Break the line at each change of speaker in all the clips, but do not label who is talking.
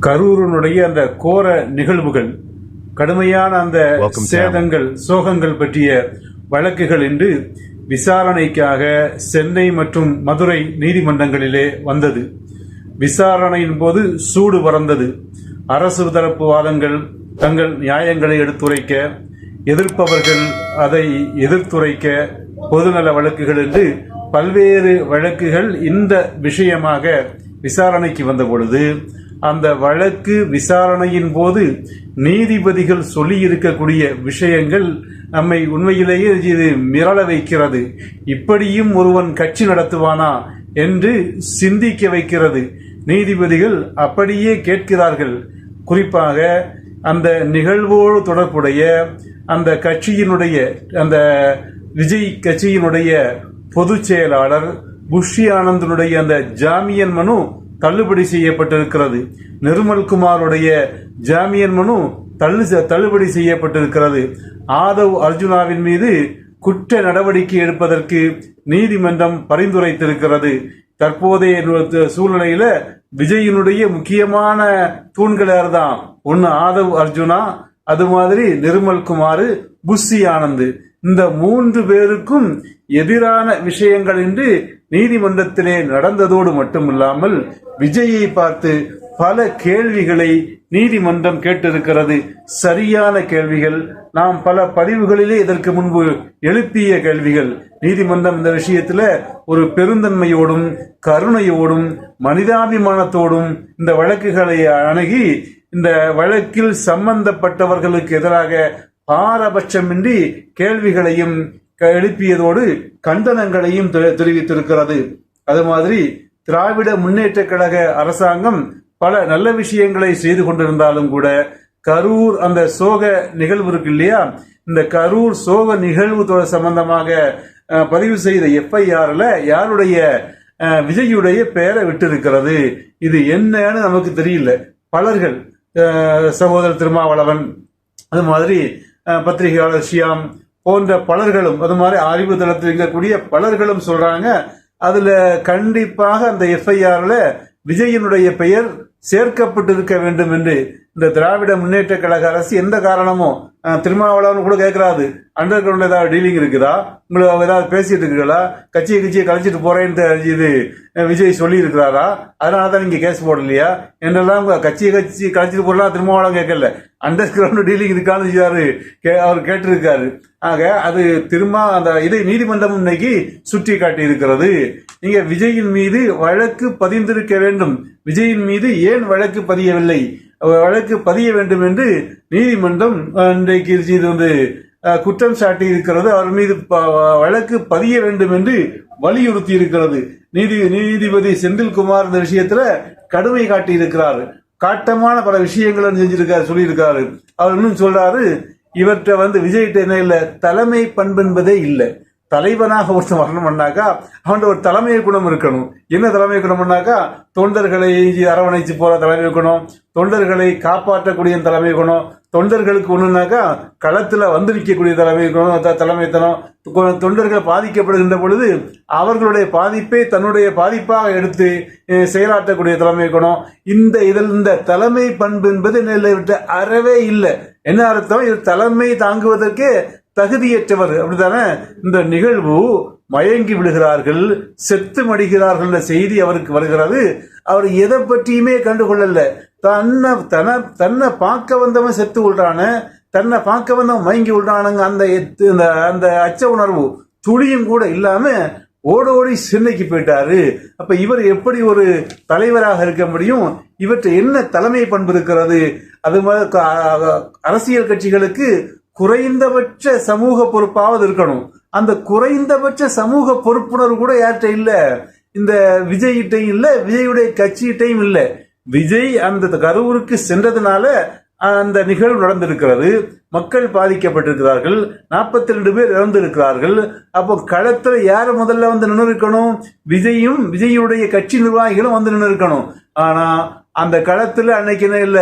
கரூரினுடைய அந்த கோர நிகழ்வுகள் கடுமையான அந்த. சேதங்கள் சோகங்கள் பற்றிய வழக்குகள் இன்று விசாரணைக்காக சென்னை மற்றும் மதுரை நீதிமன்றங்களிலே வந்தது விசாரணையின் போது சூடு பறந்தது அரசு தரப்பு வாதங்கள் தங்கள் நியாயங்களை எடுத்துரைக்க எதிர்ப்பவர்கள் அதை எதிர்த்துரைக்க பொதுநல வழக்குகள் என்று பல்வேறு வழக்குகள் இந்த விஷயமாக விசாரணைக்கு வந்த பொழுது அந்த வழக்கு விசாரணையின் போது நீதிபதிகள் சொல்லியிருக்கக்கூடிய விஷயங்கள் நம்மை உண்மையிலேயே இது மிரள வைக்கிறது. இப்படியும் ஒருவன் கட்சி நடத்துவானா என்று சிந்திக்க வைக்கிறது. நீதிபதிகள் அப்படியே கேட்கிறார்கள். குறிப்பாக அந்த நிகழ்வோடு தொடர்புடைய அந்த கட்சியினுடைய அந்த விஜய் கட்சியினுடைய பொதுச் செயலாளர் புஷி ஆனந்தனுடைய அந்த ஜாமியன் மனு தள்ளுபடி செய்யப்பட்டிருக்கிறது. நிர்மல் குமாருடைய ஜாமியன் மனு தள்ளு தள்ளுபடி செய்யப்பட்டிருக்கிறது. ஆதவ் அர்ஜுனாவின் மீது குற்ற நடவடிக்கை எடுப்பதற்கு நீதிமன்றம் பரிந்துரைத்திருக்கிறது. தற்போதைய சூழ்நிலையில விஜயினுடைய முக்கியமான தூண்களார் தான் ஒன்று ஆதவ் அர்ஜுனா அது மாதிரி நிர்மல் குமார் புஷி ஆனந்த். இந்த மூன்று பேருக்கும் எதிரான விஷயங்கள் என்று நீதிமன்றத்திலே நடந்ததோடு மட்டுமில்லாமல் விஜயை பார்த்து பல கேள்விகளை நீதிமன்றம் கேட்டிருக்கிறது. சரியான கேள்விகள். நாம் பல பதிவுகளிலே இதற்கு முன்பு எழுப்பிய கேள்விகள். நீதிமன்றம் இந்த விஷயத்துல ஒரு பெருந்தன்மையோடும் கருணையோடும் மனிதாபிமானத்தோடும் இந்த வழக்குகளை அணுகி இந்த வழக்கில் சம்பந்தப்பட்டவர்களுக்கு எதிராக பாரபட்சமின்றி கேள்விகளையும் க- எழுப்பியதோடு கண்டனங்களையும் தெரிவித்திருக்கிறது. அது மாதிரி திராவிட முன்னேற்ற கழக அரசாங்கம் பல நல்ல விஷயங்களை செய்து கொண்டிருந்தாலும் கூட கரூர் அந்த சோக நிகழ்வு இருக்கு இல்லையா? இந்த கரூர் சோக நிகழ்வு சம்பந்தமாக பதிவு செய்த எஃப்ஐஆர்ல யாருடைய விஜயுடைய பெயரை விட்டிருக்கிறது? இது என்னன்னு நமக்கு தெரியல. பலர்கள் சகோதரர் திருமாவளவன். அது மாதிரி பத்திரிகையாளர் ஷியாம் போன்ற பலர்களும் அது மாதிரி அறிவு தளத்தில் இருக்கக்கூடிய பலர்களும் சொல்றாங்க. அதுல கண்டிப்பாக அந்த எஃப்ஐஆர்ல விஜயனுடைய பெயர் சேர்க்கப்பட்டிருக்க வேண்டும் என்று இந்த திராவிட முன்னேற்ற கழக அரசு எந்த காரணமும் திருமாவளவன் கூட கேட்கறாது. அண்டர் கிரவுண்ட்ல ஏதாவது டீலிங் இருக்குதா? உங்களுக்கு ஏதாவது பேசிட்டு இருக்கீங்களா கட்சியை கட்சியை கழிச்சிட்டு போறேன்னு இது விஜய் சொல்லி இருக்கிறாரா அதனால தான் நீங்க கேஸ் போடலையா? என்றெல்லாம் கட்சியை கட்சி கழிச்சிட்டு போடலாம் திருமாவளவன் கேட்கல. அண்டர் கிரவுண்ட் டீலிங் இருக்கான்னு செய்யாரு கே- அவர் கேட்டிருக்காரு. ஆக அது திரும்ப அந்த இதை நீதிமன்றம் இன்னைக்கு சுட்டி காட்டி இருக்கிறது நீங்க விஜயின் மீது வழக்கு பதிந்திருக்க வேண்டும். விஜயின் மீது ஏன் வழக்கு பதியவில்லை? வழக்கு பதிய வேண்டும் என்று நீதிமன்றம் இன்றைக்கு இது வந்து குற்றம் சாட்டி இருக்கிறது அவர் மீது ப- வழக்கு பதிய வேண்டும் என்று வலியுறுத்தி இருக்கிறது நீதி நீதிபதி செந்தில்குமார் இந்த விஷயத்துல கடுமை காட்டி இருக்கிறார் காட்டமான பல விஷயங்களும் செஞ்சிருக்காரு சொல்லியிருக்காரு. அவர் இன்னும் சொல்றாரு இவற்றை வந்து விஜய்கிட்ட என்ன இல்லை தலைமை பண்பு என்பதே இல்லை. தலைவனாக ஒருத்தன் வரணும்னாக்கா அவன்கிட்ட ஒரு தலைமை குணம் இருக்கணும். என்ன தலைமை குணம்னாக்கா தொண்டர்களை அரவணைச்சு போற தலைமை குணம் தொண்டர்களை காப்பாற்றக்கூடிய தலைமை குணம் தொண்டர்களுக்கு ஒண்ணுனாக்கா களத்துல வந்து நிற்கக்கூடிய தலைமை குணம் த- தலைமைத்தனம் தொண்டர்கள் பாதிக்கப்படுகின்ற பொழுது அவர்களுடைய பாதிப்பை தன்னுடைய பாதிப்பாக எடுத்து செயலாற்றக்கூடிய தலைமை குணம். இந்த இதில் இந்த தலைமை பண்பு என்பது நெல்லை விட்டு அறவே இல்லை. என்ன அர்த்தம்? இது தலைமை தாங்குவதற்கே தகுதியற்றவர் அப்படித்தானே? இந்த நிகழ்வு மயங்கி விடுகிறார்கள் செத்து மடிகிறார்கள் என்ற செய்தி அவருக்கு வருகிறது. அவர் எதை பற்றியுமே கண்டுகொள்ளல. தன்னை தன தன்னை பார்க்க வந்தவன் செத்து விடுறான தன்னை பார்க்க வந்தவன் மயங்கி விடுறானுங்க அந்த எத்து- அந்த அந்த அச்ச உணர்வு துளியும் கூட இல்லாம ஓடோடி சென்னைக்கு போயிட்டாரு. அப்ப இவர் எப்படி ஒரு தலைவராக இருக்க முடியும்? இவற்றை என்ன தலைமை பண்பு இருக்கிறது அது மாதிரி அரசியல் கட்சிகளுக்கு குறைந்தபட்ச சமூக பொறுப்பாவது இருக்கணும். அந்த குறைந்தபட்ச சமூக பொறுப்புணர்வு கூட யார்கிட்ட இல்லை? இந்த விஜய்கிட்டையும் இல்லை விஜயுடைய கட்சிகிட்டையும் இல்லை. விஜய் அந்த கரூருக்கு சென்றதுனால அந்த நிகழ்வு நடந்திருக்கிறது. மக்கள் பாதிக்கப்பட்டிருக்கிறார்கள். நாற்பத்தி ரெண்டு பேர் இறந்திருக்கிறார்கள். அப்போ களத்தில் யார் முதல்ல வந்து நின்று இருக்கணும் விஜயும் விஜயுடைய கட்சி நிர்வாகிகளும் வந்து நின்று இருக்கணும் ஆனால் அந்த களத்துல அன்னைக்குன்னு இல்லை இல்ல?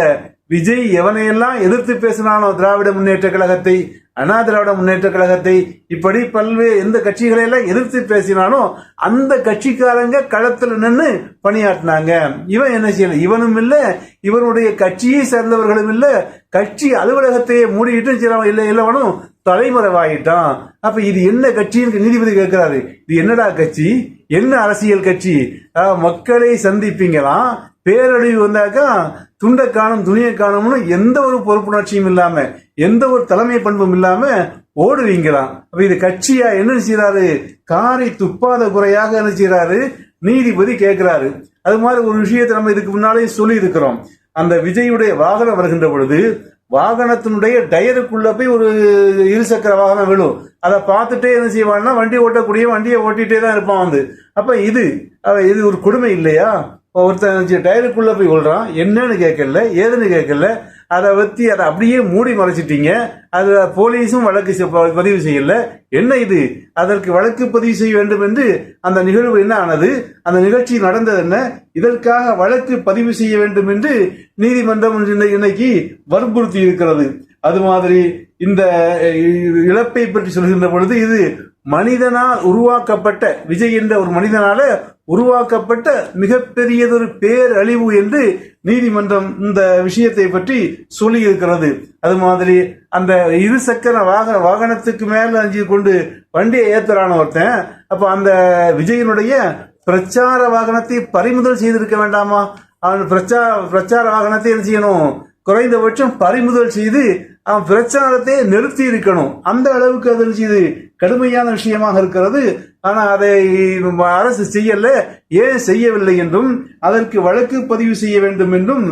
விஜய் எவனையெல்லாம் எதிர்த்து பேசினானோ திராவிட முன்னேற்ற கழகத்தை அண்ணா திராவிட முன்னேற்ற கழகத்தை இப்படி பல்வேறு எந்த கட்சிகளை எல்லாம் எதிர்த்து பேசினானோ அந்த கட்சிக்காரங்க களத்துல நின்று பணியாற்றினாங்க. இவன் என்ன செய்யல? இவனும் இல்ல இவனுடைய கட்சியை சேர்ந்தவர்களும் இல்ல கட்சி அலுவலகத்தையே மூடிக்கிட்டு செய்யறவன் இல்லை இல்லவனும் தலைமறைவாயிட்டான். அப்ப இது என்ன கட்சின்னு நீதிபதி கேட்கிறாரு இது என்னடா கட்சி? என்ன அரசியல் கட்சி? மக்களை சந்திப்பீங்களாம் பேரழிவு வந்தாக்கா துண்டை காணும் துணியை காணும்னு எந்த ஒரு பொறுப்புணர்ச்சியும் இல்லாம எந்த ஒரு தலைமை பண்பும் இல்லாம ஓடுவீங்களாம் அப்ப இது கட்சியா என்ன செய்யறாரு காரை துப்பாத குறையாக என்ன செய்யறாரு நீதிபதி கேட்கிறாரு. அது மாதிரி ஒரு விஷயத்தை நம்ம இதுக்கு முன்னாலே சொல்லி இருக்கிறோம் அந்த விஜயுடைய வாகனம் வருகின்ற பொழுது வாகனத்தினுடைய டயருக்குள்ள போய் ஒரு இருசக்கர வாகனம் விழும். அதை பார்த்துட்டே என்ன செய்வான்னா வண்டி ஓட்டக்கூடிய வண்டியை ஓட்டிகிட்டே தான் இருப்பான் வந்து. அப்ப இது இது ஒரு கொடுமை இல்லையா? ஒருத்தன் டயருக்குள்ளே போய் விழுறான் என்னன்னு கேட்கல ஏதுன்னு கேட்கல. அதை பற்றி அதை அப்படியே மூடி மறைச்சிட்டீங்க. அது போலீஸும் வழக்கு செ- பதிவு செய்யல. என்ன இது? அதற்கு வழக்கு பதிவு செய்ய வேண்டும் என்று அந்த நிகழ்வு என்ன ஆனது? அந்த நிகழ்ச்சி நடந்தது என்ன? இதற்காக வழக்கு பதிவு செய்ய வேண்டும் என்று நீதிமன்றம் இன்னைக்கு வற்புறுத்தி இருக்கிறது. அது மாதிரி இந்த இழப்பை பற்றி சொல்கின்ற பொழுது இது மனிதனால் உருவாக்கப்பட்ட விஜய் என்ற ஒரு மனிதனால உருவாக்கப்பட்ட மிகப்பெரியதொரு பேரழிவு என்று நீதிமன்றம் இந்த விஷயத்தை பற்றி சொல்லியிருக்கிறது. அது மாதிரி அந்த இருசக்கர வாகன வாகனத்துக்கு மேல அஞ்சு கொண்டு வண்டியை ஏத்துறான ஒருத்தன். அப்போ அந்த விஜயனுடைய பிரச்சார வாகனத்தை பறிமுதல் செய்திருக்க வேண்டாமா? அவன் பிரச்சார பிரச்சார வாகனத்தை என்ன செய்யணும்? குறைந்தபட்சம் பறிமுதல் செய்து பிரச்சாரத்தை நிறுத்தி இருக்கணும் அந்த அளவுக்கு அதில் இது கடுமையான விஷயமாக இருக்கிறது. ஆனால் அதை அரசு செய்யல ஏன் செய்யவில்லை என்றும் அதற்கு வழக்கு பதிவு செய்ய வேண்டும் என்றும்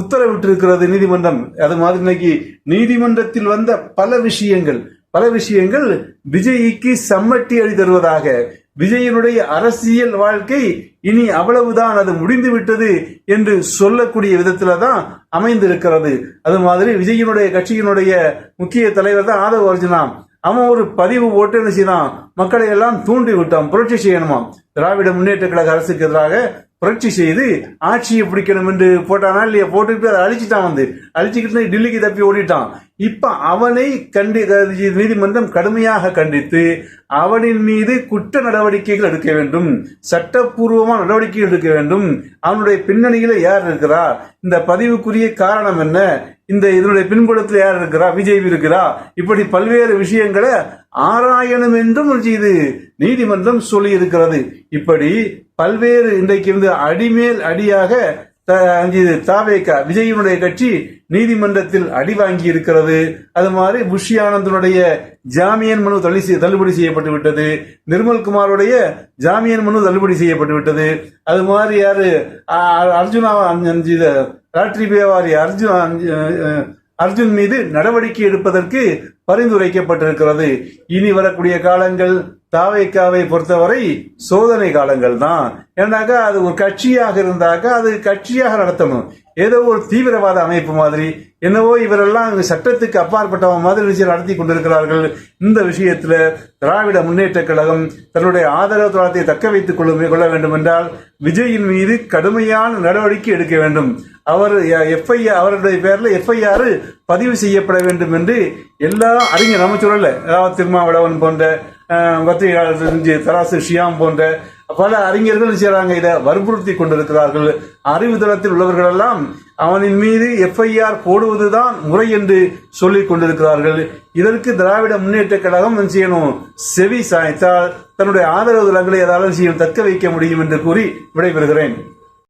உத்தரவிட்டிருக்கிறது நீதிமன்றம். அது மாதிரி இன்னைக்கு நீதிமன்றத்தில் வந்த பல விஷயங்கள் பல விஷயங்கள் விஜய்க்கு சம்மட்டி அடி தருவதாக விஜயனுடைய அரசியல் வாழ்க்கை இனி அவ்வளவுதான் அது முடிந்து விட்டது என்று சொல்லக்கூடிய விதத்துல தான் அமைந்திருக்கிறது. அது மாதிரி விஜயனுடைய கட்சியினுடைய முக்கிய தலைவர் தான் ஆதவ அர்ஜுனா. அவன் ஒரு பதிவு போட்டு என்ன செய்யலாம் மக்களை எல்லாம் தூண்டி விட்டான் புரட்சி செய்யணுமா திராவிட முன்னேற்ற கழக அரசுக்கு எதிராக புரட்சி செய்து ஆட்சியை பிடிக்கணும் என்று போட்டானா இல்லையா? போட்டுட்டு அதை அழிச்சிட்டான் வந்து. அழிச்சுக்கிட்டு டில்லிக்கு தப்பி ஓடிட்டான். இப்ப அவனை கண்டி நீதிமன்றம் கடுமையாக கண்டித்து அவனின் மீது குற்ற நடவடிக்கைகள் எடுக்க வேண்டும். சட்டப்பூர்வமான நடவடிக்கைகள் எடுக்க வேண்டும். அவனுடைய பின்னணியில யார் இருக்கிறா? இந்த பதிவுக்குரிய காரணம் என்ன? இந்த இதனுடைய பின்புலத்தில் யார் இருக்கிறா? பிஜேபி இருக்கிறா? இப்படி பல்வேறு விஷயங்களை ஆராயணும் என்றும் இது நீதிமன்றம் சொல்லி இருக்கிறது இப்படி பல்வேறு இன்றைக்கு வந்து அடிமேல் அடியாக த- இது தாவேகா விஜயனுடைய கட்சி நீதிமன்றத்தில் அடி வாங்கி இருக்கிறது. அது மாதிரி புஷி ஆனந்தனுடைய ஜாமியன் மனு தள்ளி தள்ளுபடி செய்யப்பட்டு விட்டது. நிர்மல்குமாருடைய ஜாமியன் மனு தள்ளுபடி செய்யப்பட்டு விட்டது. அது மாதிரி யாரு? அர்ஜுனா அஞ்சு ராட்ரி வியாபாரி அர்ஜுன் அஞ்சு- அர்ஜுன் மீது நடவடிக்கை எடுப்பதற்கு பரிந்துரைக்கப்பட்டிருக்கிறது. இனி வரக்கூடிய காலங்கள் தாவைக்காவை பொறுத்தவரை சோதனை காலங்கள் தான் ஏன்னாக்கா அது ஒரு கட்சியாக இருந்தாக்கா அது கட்சியாக நடத்தணும். ஏதோ ஒரு தீவிரவாத அமைப்பு மாதிரி என்னவோ இவரெல்லாம் சட்டத்துக்கு அப்பாற்பட்டவன் மாதிரி விஷயம் நடத்தி கொண்டிருக்கிறார்கள். இந்த விஷயத்தில் திராவிட முன்னேற்ற கழகம் தன்னுடைய ஆதரவு தளத்தை தக்க வைத்துக் கொள்ள கொள்ள வேண்டும் என்றால் விஜயின் மீது கடுமையான நடவடிக்கை எடுக்க வேண்டும். அவர் எஃப்ஐஆர் அவருடைய பேரில் எஃப்ஐஆர் பதிவு செய்யப்பட வேண்டும் என்று எல்லா அறிஞர் நம்ம சொல்லல திருமாவளவன் போன்ற பத்திரிகையாளர் செஞ்சு தராசு ஷியாம் போன்ற பல அறிஞர்கள் செய்கிறாங்க இதை வற்புறுத்தி கொண்டிருக்கிறார்கள். அறிவு தளத்தில் உள்ளவர்கள் எல்லாம் அவனின் மீது எஃப்ஐஆர் போடுவதுதான் முறை என்று சொல்லிக் கொண்டிருக்கிறார்கள். இதற்கு திராவிட முன்னேற்ற கழகம் என்ன செய்யணும்? செவி சாய்த்தால் தன்னுடைய ஆதரவு தளங்களை ஏதாவது செய்யும்? தக்க வைக்க முடியும் என்று கூறி விடைபெறுகிறேன்.